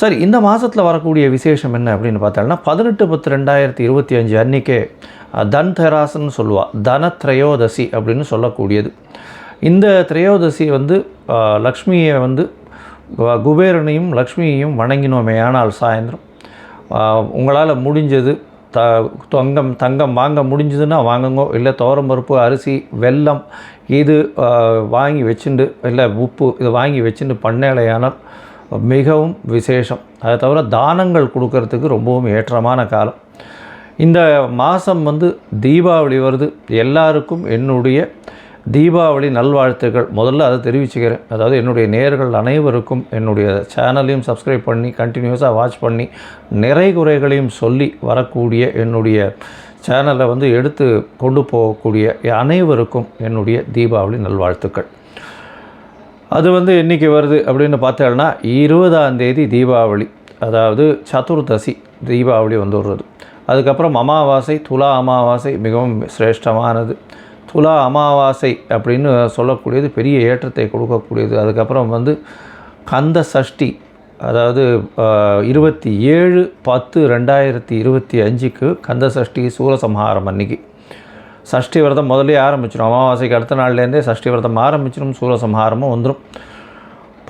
சரி இந்த மாதத்தில் வரக்கூடிய விசேஷம் என்ன அப்படின்னு பார்த்தோம்னா பதினெட்டு பத்து ரெண்டாயிரத்தி இருபத்தி அஞ்சு அன்றைக்கே தன் தெராசன்னு சொல்லுவாள் தன திரையோதசி அப்படின்னு சொல்லக்கூடியது. இந்த திரையோதசி வந்து லக்ஷ்மியை வந்து குபேரனையும் லக்ஷ்மியையும் வணங்கினோமே ஆனால் சாயந்தரம். உங்களால் முடிஞ்சது த தங்கம் தங்கம் வாங்க முடிஞ்சதுன்னா வாங்குங்க இல்லை துவரம் பருப்பு அரிசி வெல்லம் இது வாங்கி வச்சுண்டு இல்லை உப்பு இது வாங்கி வச்சுட்டு பண்ணேலையானால் மிகவும் விசேஷம். அதை தவிர தானங்கள் கொடுக்கறதுக்கு ரொம்பவும் ஏற்றமான காலம். இந்த மாதம் வந்து தீபாவளி வருது. எல்லாருக்கும் என்னுடைய தீபாவளி நல்வாழ்த்துக்கள். முதல்ல அதை தெரிவிச்சுக்கிறேன். அதாவது என்னுடைய நேர்கள் அனைவருக்கும் என்னுடைய சேனலையும் சப்ஸ்கிரைப் பண்ணி கண்டினியூஸாக வாட்ச் பண்ணி நிறை குறைகளையும் சொல்லி வரக்கூடிய என்னுடைய சேனலை வந்து எடுத்து கொண்டு போகக்கூடிய அனைவருக்கும் என்னுடைய தீபாவளி நல்வாழ்த்துக்கள். அது வந்து என்றைக்கு வருது அப்படின்னு பார்த்தோம்னா இருபதாம் தேதி தீபாவளி அதாவது சதுர்தசி தீபாவளி வந்து அதுக்கப்புறம் அமாவாசை துலா அமாவாசை மிகவும் சிரேஷ்டமானது. துலா அமாவாசை அப்படின்னு சொல்லக்கூடியது பெரிய ஏற்றத்தை கொடுக்கக்கூடியது. அதுக்கப்புறம் வந்து கந்த சஷ்டி அதாவது இருபத்தி ஏழு பத்து ரெண்டாயிரத்தி இருபத்தி அஞ்சுக்கு கந்த சஷ்டி சூரசம்ஹாரம் அன்னைக்கு. சஷ்டி விரதம் முதலே ஆரம்பிச்சிடும் அமாவாசைக்கு அடுத்த நாள்லேருந்தே சஷ்டி விரதம் ஆரம்பிச்சிடும் சூரசம்ஹாரமும் வந்துடும்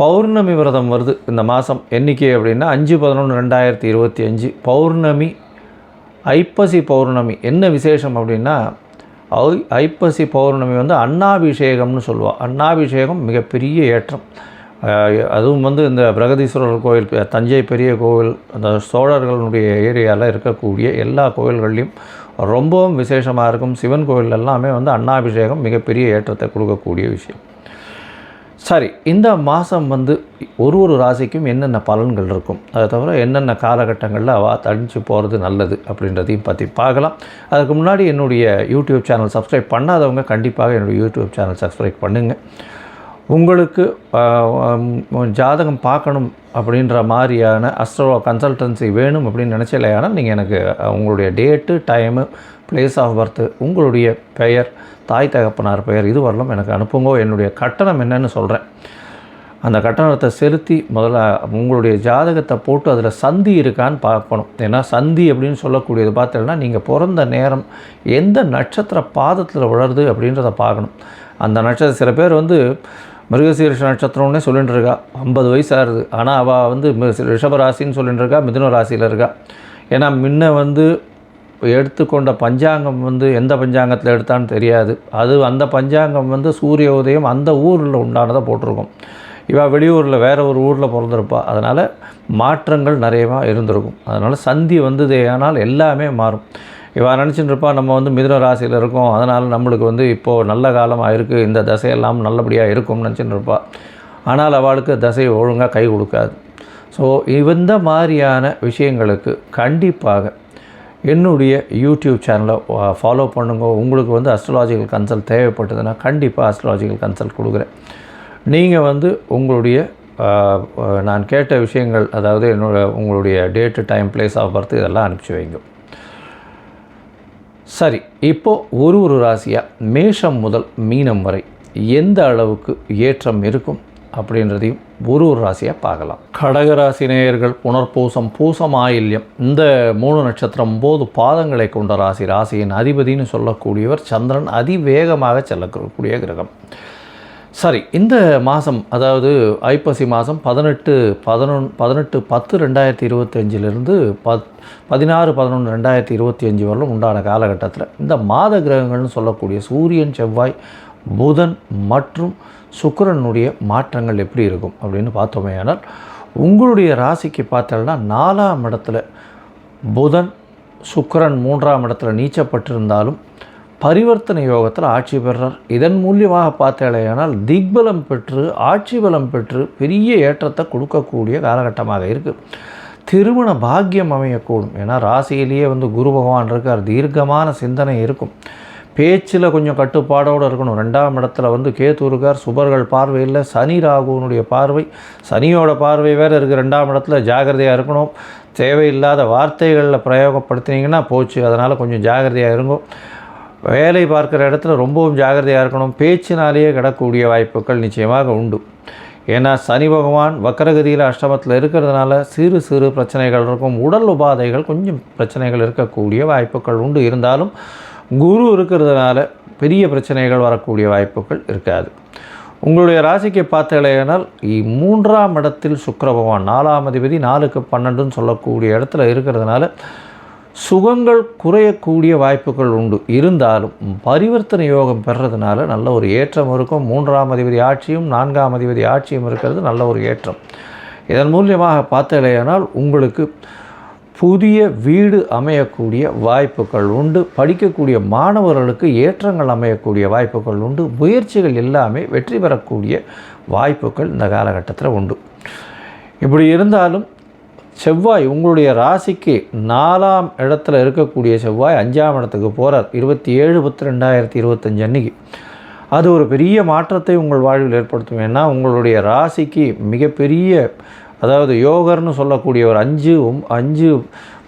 பௌர்ணமி விரதம் வருது இந்த மாதம். எண்ணிக்கை அப்படின்னா அஞ்சு பதினொன்று ரெண்டாயிரத்தி இருபத்தி அஞ்சு. பௌர்ணமி ஐப்பசி பௌர்ணமி. என்ன விசேஷம் அப்படின்னா ஐ ஐப்பசி பௌர்ணமி வந்து அன்னாபிஷேகம்னு சொல்லுவாள் அன்னாபிஷேகம் மிகப்பெரிய ஏற்றம். அதுவும் வந்து இந்த பிரகதீஸ்வரர் கோயில் தஞ்சை பெரிய கோவில் அந்த சோழர்களுடைய ஏரியாவில் இருக்கக்கூடிய எல்லா கோயில்கள்லையும் ரொம்பவும் விசேஷமாக இருக்கும். சிவன் கோயில் எல்லாமே வந்து அன்னாபிஷேகம் மிகப்பெரிய ஏற்றத்தை கொடுக்கக்கூடிய விஷயம். சரி இந்த மாதம் வந்து ஒரு ஒரு ராசிக்கும் என்னென்ன பலன்கள் இருக்கும்? அதை தவிர என்னென்ன காலகட்டங்களில் அவ தடிச்சு போகிறது நல்லது அப்படின்றதையும் பற்றி பார்க்கலாம். அதுக்கு முன்னாடி என்னுடைய யூடியூப் சேனல் சப்ஸ்கிரைப் பண்ணாதவங்க கண்டிப்பாக என்னுடைய யூடியூப் சேனல் சப்ஸ்கிரைப் பண்ணுங்கள் உங்களுக்கு ஜாதகம் பார்க்கணும் அப்படின்ற மாதிரியான அஸ்ட்ரோ கன்சல்டன்சி வேணும் அப்படின்னு நினச்சலையானால் நீங்கள் எனக்கு உங்களுடைய date time place of birth உங்களுடைய பெயர் தாய் தகப்பனார் பெயர் இது வரலாம் எனக்கு அனுப்புங்க. என்னுடைய கட்டணம் என்னன்னு சொல்கிறேன் அந்த கட்டணத்தை செலுத்தி முதல்ல உங்களுடைய ஜாதகத்தை போட்டு அதில் சந்தி இருக்கான்னு பார்க்கணும். ஏன்னா சந்தி அப்படின்னு சொல்லக்கூடியது பார்த்தீங்கன்னா நீங்கள் பிறந்த நேரம் எந்த நட்சத்திர பாதத்தில் வளருது அப்படின்றத பார்க்கணும். அந்த நட்சத்திரம் சில பேர் வந்து மிருகசீரிஷ நட்சத்திரம்னே சொல்லிட்டு இருக்கா. ஐம்பது வயசு ஆகுது ஆனால் அவள் வந்து மி- ரிஷபராசின்னு சொல்லிட்டு இருக்கா மிதுன ராசியில் இருக்கா. ஏன்னா முன்ன வந்து எடுத்துக்கொண்ட பஞ்சாங்கம் வந்து எந்த பஞ்சாங்கத்தில் எடுத்தான்னு தெரியாது. அது அந்த பஞ்சாங்கம் வந்து சூரிய உதயம் அந்த ஊரில் உண்டானதை போட்டிருக்கும். இவள் வெளியூரில் வேறு ஒரு ஊரில் பிறந்திருப்பா. அதனால் மாற்றங்கள் நிறையவாக இருந்திருக்கும். அதனால் சந்தி வந்ததே ஆனால் எல்லாமே மாறும். இவன் நினச்சிட்டு இருப்பா நம்ம வந்து மிதுன ராசியில் இருக்கோம். அதனால் நம்மளுக்கு வந்து இப்போது நல்ல காலமாக இருக்குது இந்த தசையெல்லாம் நல்லபடியாக இருக்கும்னு நினச்சிட்டு இருப்பா ஆனால் அவளுக்கு தசை ஒழுங்காக கை கொடுக்காது. ஸோ இந்த மாதிரியான விஷயங்களுக்கு கண்டிப்பாக என்னுடைய யூடியூப் சேனலை ஃபாலோ பண்ணுங்க. உங்களுக்கு வந்து அஸ்ட்ராலாஜிக்கல் கன்சல்ட் தேவைப்பட்டதுன்னா கண்டிப்பாக அஸ்ட்ராலாஜிக்கல் கன்சல்ட் கொடுக்குறேன். நீங்கள் வந்து உங்களுடைய நான் கேட்ட விஷயங்கள் அதாவது என்னோட உங்களுடைய date time place of birth இதெல்லாம் அனுப்பிச்சி வைங்க. சரி இப்போது ஒரு ஒரு ராசியாக மேஷம் முதல் மீனம் வரை எந்த அளவுக்கு ஏற்றம் இருக்கும் அப்படின்றதையும் ஒரு ஒரு ராசியாக பார்க்கலாம். கடகராசி நேயர்கள் புனர்பூசம் பூசம் ஆயில்யம் இந்த மூணு நட்சத்திரம் போது பாதங்களை கொண்ட ராசி ராசியின் அதிபதின்னு சொல்லக்கூடியவர் சந்திரன் அதிவேகமாக செல்லக்கூடிய கிரகம். சரி இந்த மாதம் அதாவது ஐப்பசி மாதம் பதினெட்டு பதினொன்று பதினெட்டு பத்து ரெண்டாயிரத்தி இருபத்தஞ்சிலிருந்து பத் பதினாறு பதினொன்று ரெண்டாயிரத்தி இருபத்தி அஞ்சு வரலும் உண்டான காலகட்டத்தில் இந்த மாத கிரகங்கள்னு சொல்லக்கூடிய சூரியன் செவ்வாய் புதன் மற்றும் சுக்கரனுடைய மாற்றங்கள் எப்படி இருக்கும் அப்படின்னு பார்த்தோமே ஆனால் உங்களுடைய ராசிக்கு பார்த்தோம்னா நாலாம் இடத்துல புதன் சுக்கரன் மூன்றாம் இடத்துல நீச்சப்பட்டிருந்தாலும் பரிவர்த்தனை யோகத்தில் ஆட்சி பெறுறார். இதன் மூலியமாக பார்த்தாலேயானால் திக்பலம் பெற்று ஆட்சி பலம் பெற்று பெரிய ஏற்றத்தை கொடுக்கக்கூடிய காலகட்டமாக இருக்குது திருமண பாக்கியம் அமையக்கூடும். ஏன்னா ராசியிலேயே வந்து குரு பகவான் இருக்கார். தீர்க்கமான சிந்தனை இருக்கும். பேச்சில் கொஞ்சம் கட்டுப்பாடோடு இருக்கணும். ரெண்டாம் இடத்துல வந்து கேத்து இருக்கார். சுபர்கள் பார்வையில் சனி ராகுனுடைய பார்வை. சனியோட பார்வை வேறு இருக்குது ரெண்டாம் இடத்துல ஜாகிரதையாக இருக்கணும். தேவையில்லாத வார்த்தைகளில் பிரயோகப்படுத்தினீங்கன்னா போச்சு. அதனால் கொஞ்சம் ஜாகிரதையாக இருக்கும் வேலை பார்க்குற இடத்துல ரொம்பவும் ஜாகிரதையாக இருக்கணும். பேச்சினாலேயே கிடக்கூடிய வாய்ப்புகள் நிச்சயமாக உண்டு. ஏன்னா சனி பகவான் வக்கரகதியில் அஷ்டமத்தில் இருக்கிறதுனால சிறு சிறு பிரச்சனைகள் இருக்கும். உடல் உபாதைகள் கொஞ்சம் பிரச்சனைகள் இருக்கக்கூடிய வாய்ப்புகள் உண்டு. இருந்தாலும் குரு இருக்கிறதுனால பெரிய பிரச்சனைகள் வரக்கூடிய வாய்ப்புகள் இருக்காது. உங்களுடைய ராசிக்கு பார்த்தீங்களேனால் மூன்றாம் இடத்தில் சுக்கர பகவான் நாலாம் அதிபதி நாலுக்கு பன்னெண்டுன்னு சொல்லக்கூடிய இடத்துல இருக்கிறதுனால சுகங்கள் குறையக்கூடிய வாய்ப்புகள் உண்டு. இருந்தாலும் பரிவர்த்தனை யோகம் பெறதுனால நல்ல ஒரு ஏற்றம் இருக்கும். மூன்றாம் அதிபதி ஆட்சியும் நான்காம் அதிபதி ஆட்சியும் இருக்கிறது நல்ல ஒரு ஏற்றம். இதன் மூலியமாக பார்த்தலையானால் உங்களுக்கு புதிய வீடு அமையக்கூடிய வாய்ப்புகள் உண்டு. படிக்கக்கூடிய மாணவர்களுக்கு ஏற்றங்கள் அமையக்கூடிய வாய்ப்புகள் உண்டு. முயற்சிகள் எல்லாமே வெற்றி பெறக்கூடிய வாய்ப்புகள் இந்த காலகட்டத்தில் உண்டு. இப்படி இருந்தாலும் செவ்வாய் உங்களுடைய ராசிக்கு நாலாம் இடத்துல இருக்கக்கூடிய செவ்வாய் அஞ்சாம் இடத்துக்கு போகிறார் இருபத்தி ஏழு பத்து ரெண்டாயிரத்தி இருபத்தஞ்சு அன்னைக்கு. அது ஒரு பெரிய மாற்றத்தை உங்கள் வாழ்வில் ஏற்படுத்தும். ஏன்னா உங்களுடைய ராசிக்கு மிகப்பெரிய அதாவது யோகர்னு சொல்லக்கூடிய ஒரு அஞ்சு அஞ்சு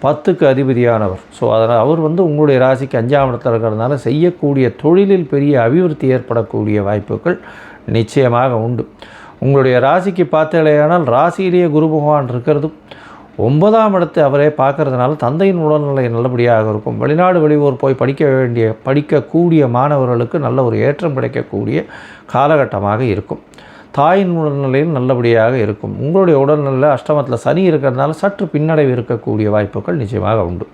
பத்துக்கு அதிபதியானவர். ஸோ அதனால் அவர் வந்து உங்களுடைய ராசிக்கு அஞ்சாம் இடத்துல இருக்கிறதுனால செய்யக்கூடிய தொழிலில் பெரிய அபிவிருத்தி ஏற்படக்கூடிய வாய்ப்புகள் நிச்சயமாக உண்டு. உங்களுடைய ராசிக்கு பார்த்தேலையானால் ராசியிலேயே குரு பகவான் இருக்கிறதும் ஒன்பதாம் இடத்தை அவரே பார்க்கறதுனால தந்தையின் உடல்நிலை நல்லபடியாக இருக்கும். வெளிநாடு வெளியூர் போய் படிக்க வேண்டிய படிக்கக்கூடிய மாணவர்களுக்கு நல்ல ஒரு ஏற்றம் கிடைக்கக்கூடிய காலகட்டமாக இருக்கும். தாயின் உடல்நிலையும் நல்லபடியாக இருக்கும். உங்களுடைய உடல்நிலை அஷ்டமத்தில் சனி இருக்கிறதுனால சற்று பின்னடைவு இருக்கக்கூடிய வாய்ப்புகள் நிச்சயமாக உண்டு.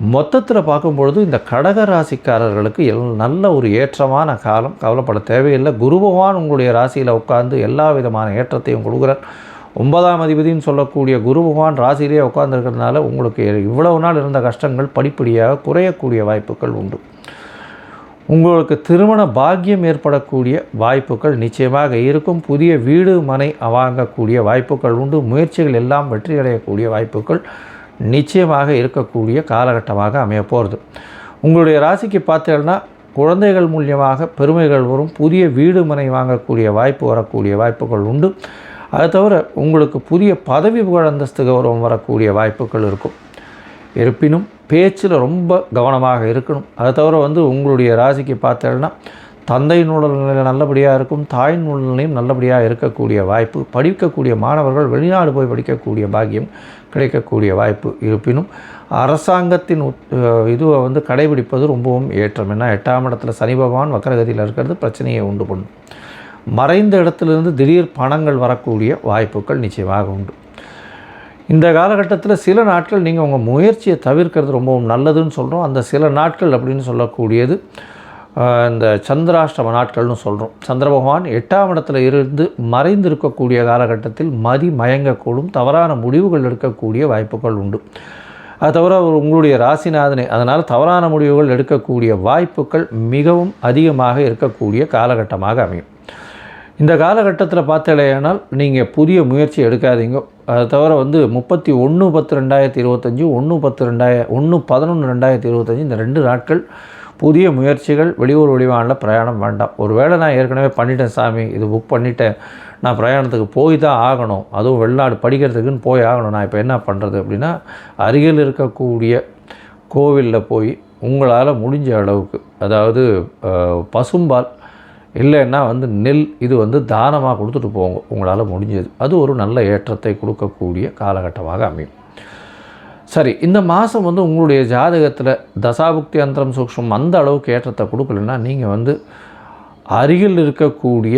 மொத்தத்தில் பார்க்கும்பொழுது இந்த கடக ராசிக்காரர்களுக்கு எல் நல்ல ஒரு ஏற்றமான காலம். கவலைப்பட தேவையில்லை. குரு பகவான் உங்களுடைய ராசியில் உட்கார்ந்து எல்லா விதமான ஏற்றத்தையும் கொடுக்குறார். ஒன்பதாம் அதிபதினு சொல்லக்கூடிய குரு பகவான் ராசியிலேயே உட்கார்ந்துருக்கிறதுனால உங்களுக்கு இவ்வளவு நாள் இருந்த கஷ்டங்கள் படிப்படியாக குறையக்கூடிய வாய்ப்புகள் உண்டு. உங்களுக்கு திருமண பாக்கியம் ஏற்படக்கூடிய வாய்ப்புகள் நிச்சயமாக இருக்கும். புதிய வீடு மனை வாங்கக்கூடிய வாய்ப்புகள் உண்டு. முயற்சிகள் எல்லாம் வெற்றி அடையக்கூடிய வாய்ப்புகள் நிச்சயமாக இருக்கக்கூடிய காலகட்டமாக அமைய போகிறது உங்களுடைய ராசிக்கு பார்த்தீங்கன்னா குழந்தைகள் மூலியமாக பெருமைகள் வரும். புதிய வீடு மனை வாங்கக்கூடிய வாய்ப்பு வரக்கூடிய வாய்ப்புகள் உண்டு. அது தவிர உங்களுக்கு புதிய பதவி புகழ் அந்தஸ்து கௌரவம் வரக்கூடிய வாய்ப்புகள் இருக்கும். இருப்பினும் பேச்சில் ரொம்ப கவனமாக இருக்கணும். அதை தவிர வந்து உங்களுடைய ராசிக்கு பார்த்தேன்னா தந்தையின் உடல்நிலை நல்லபடியாக இருக்கும் தாயின் உடல்நிலையும் நல்லபடியாக இருக்கக்கூடிய வாய்ப்பு படிக்கக்கூடிய மாணவர்கள் வெளிநாடு போய் படிக்கக்கூடிய பாக்கியம் கிடைக்கக்கூடிய வாய்ப்பு. இருப்பினும் அரசாங்கத்தின் இதுவை வந்து கடைபிடிப்பது ரொம்பவும் ஏற்றம். ஏன்னா எட்டாம் இடத்துல சனி பகவான் வக்கரகதியில் இருக்கிறது பிரச்சனையை உண்டு பண்ணும். மறைந்த இடத்துலேருந்து திடீர் பணங்கள் வரக்கூடிய வாய்ப்புகள் நிச்சயமாக உண்டு. இந்த காலகட்டத்தில் சில நாட்கள் நீங்கள் உங்கள் முயற்சியை தவிர்க்கிறது ரொம்பவும் நல்லதுன்னு சொல்கிறோம் அந்த சில நாட்கள் அப்படின்னு சொல்லக்கூடியது இந்த சந்திராஷ்டம நாட்கள்னு சொல்கிறோம் சந்திர பகவான் எட்டாம் இடத்துல இருந்து மறைந்து இருக்கக்கூடிய காலகட்டத்தில் மதி மயங்கக்கூடும் தவறான முடிவுகள் எடுக்கக்கூடிய வாய்ப்புகள் உண்டு. அது தவிர அவர் உங்களுடைய ராசிநாதனை அதனால் தவறான முடிவுகள் எடுக்கக்கூடிய வாய்ப்புகள் மிகவும் அதிகமாக இருக்கக்கூடிய காலகட்டமாக அமையும். இந்த காலகட்டத்தில் பார்த்தாலேயானால் நீங்கள் புதிய முயற்சி எடுக்காதீங்க. அதை தவிர வந்து முப்பத்தி ஒன்று பத்து ரெண்டாயிரத்தி இருபத்தஞ்சி ஒன்று பத்து ரெண்டாயிர ஒன்று பதினொன்று ரெண்டாயிரத்தி இருபத்தஞ்சி இந்த ரெண்டு நாட்கள் புதிய முயற்சிகள் வெளியூர் வெளிவானில் பிரயாணம் வேண்டாம். ஒரு வேளை நான் ஏற்கனவே பண்ணிட்டேன் சாமி இது புக் பண்ணிட்டேன். நான் பிரயாணத்துக்கு போய் தான் ஆகணும். அதுவும் வெளிநாடு படிக்கிறதுக்குன்னு போய் ஆகணும். நான் இப்போ என்ன பண்ணுறது அப்படின்னா அருகில் இருக்கக்கூடிய கோவிலில் போய் உங்களால் முடிஞ்ச அளவுக்கு அதாவது பசும்பால் இல்லைன்னா வந்து நெல் இது வந்து தானமாக கொடுத்துட்டு போங்க. உங்களால் முடிஞ்சது. அது ஒரு நல்ல ஏற்றத்தை கொடுக்கக்கூடிய காலகட்டமாக அமையும். சரி இந்த மாதம் வந்து உங்களுடைய ஜாதகத்தில் தசாபுக்தி அந்தரம் சூக்ஷம் அந்த அளவுக்கு ஏற்றத்தை கொடுக்கலன்னா நீங்கள் வந்து அருகில் இருக்கக்கூடிய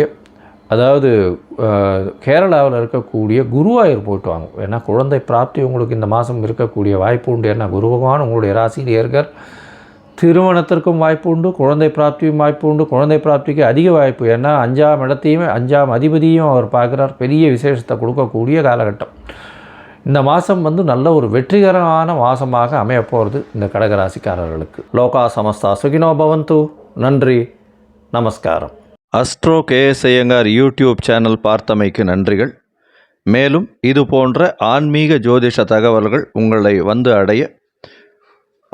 அதாவது கேரளாவில் இருக்கக்கூடிய குருவாயூர் போயிட்டு வாங்க. ஏன்னா குழந்தை பிராப்தி உங்களுக்கு இந்த மாதம் இருக்கக்கூடிய வாய்ப்பு உண்டு. ஏன்னா குரு பகவான் உங்களுடைய ராசியில் ஏற்கர் திருமணத்திற்கும் வாய்ப்பு உண்டு குழந்தை பிராப்தியும் வாய்ப்பு உண்டு குழந்தை பிராப்திக்கு அதிக வாய்ப்பு. ஏன்னா அஞ்சாம் இடத்தையுமே அஞ்சாம் அதிபதியும் அவர் பார்க்குறார். பெரிய விசேஷத்தை கொடுக்கக்கூடிய காலகட்டம். இந்த மாதம் வந்து நல்ல ஒரு வெற்றிகரமான மாதமாக அமையப்போகிறது இந்த கடகராசிக்காரர்களுக்கு. லோகா சமஸ்தா சுகினோ பவந்து. நன்றி. நமஸ்காரம். Astro KS Iyengar YouTube channel பார்த்தமைக்கு நன்றிகள். மேலும் இது போன்ற ஆன்மீக ஜோதிஷ தகவல்கள் உங்களை வந்து அடைய